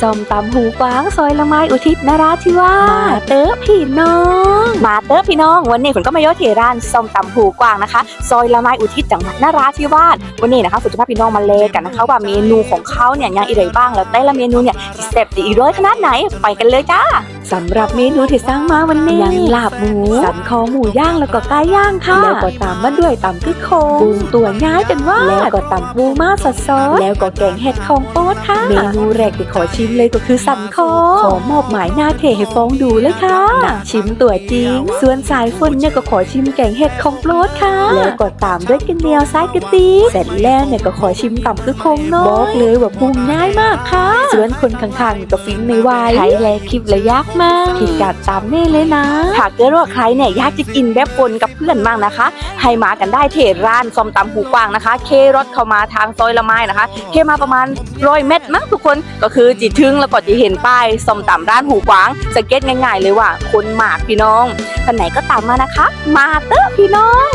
ส้มตำหูกวางซอยละไม้อุทิศนราธิวาสมาเตอพี่น้อง มาเตอพี่น้อง วันนี้ฝนก็มาโยที่ร้านส้มตำหูกวางนะคะซอยละไม้อุทิศจังหวัดนราธิวาสวันนี้นะคะฝนจะพาพี่น้องมาเลกันนะคะว่าเมนูของเขาเนี่ยยังอะไรบ้างแล้วแต่ละเมนูเนี่ยจะแซ่บดีร้อยขนาดไหนไปกันเลยจ้าสำหรับเมนูที่สร้างมาวันนี้ยังลาบหมูสันคอหมูย่างแล้วก็ไก่ย่างค่ะแล้วก็ตามมาด้วยตำพริกโคงปูตัวง่ายกันว่าแล้วก็ตำปูมาสดๆแล้วก็แกงเห็ดของโป๊ดค่ะ เมนูแรกที่ขอชิมเลยก็คือสันคอ ขอมอบหมายหน้าเทให้ฟองดูเลยค่ะนักชิมตัวจริง ส่วนสายฝนเนี่ยก็ขอชิมแกงเห็ดของโปรดค่ะ แล้วก็ตามด้วยกันเดียวซ้ายกะตีเสร็จแล้วเนี่ยก็ขอชิมต่ำคือคงเนาะบอกเลยว่าปรุงง่ายมากค่ะ ส่วนคนข้างๆนี่ก็ฟินไม่ไหวใครแลคลิปและยากมากผิดกัดตามแน่เลยนะถ้าเกิดว่าใครเนี่ยอยากจะกินแบบปนกับเพื่อนมากนะคะ ให้มากันได้เทร้านส้มตำหูกว้างนะคะ เครถเข้ามาทางซอยละไม้นะคะ เคมาประมาณร้อยเมตรมั้งทุกคนก็คือจิถึงแล้วก็จะเห็นป้ายส้มตำร้านหูกวางสังเกตง่ายๆเลยว่า คนมากพี่น้องท่านไหนก็ตามมานะคะ มาเตอะพี่น้อง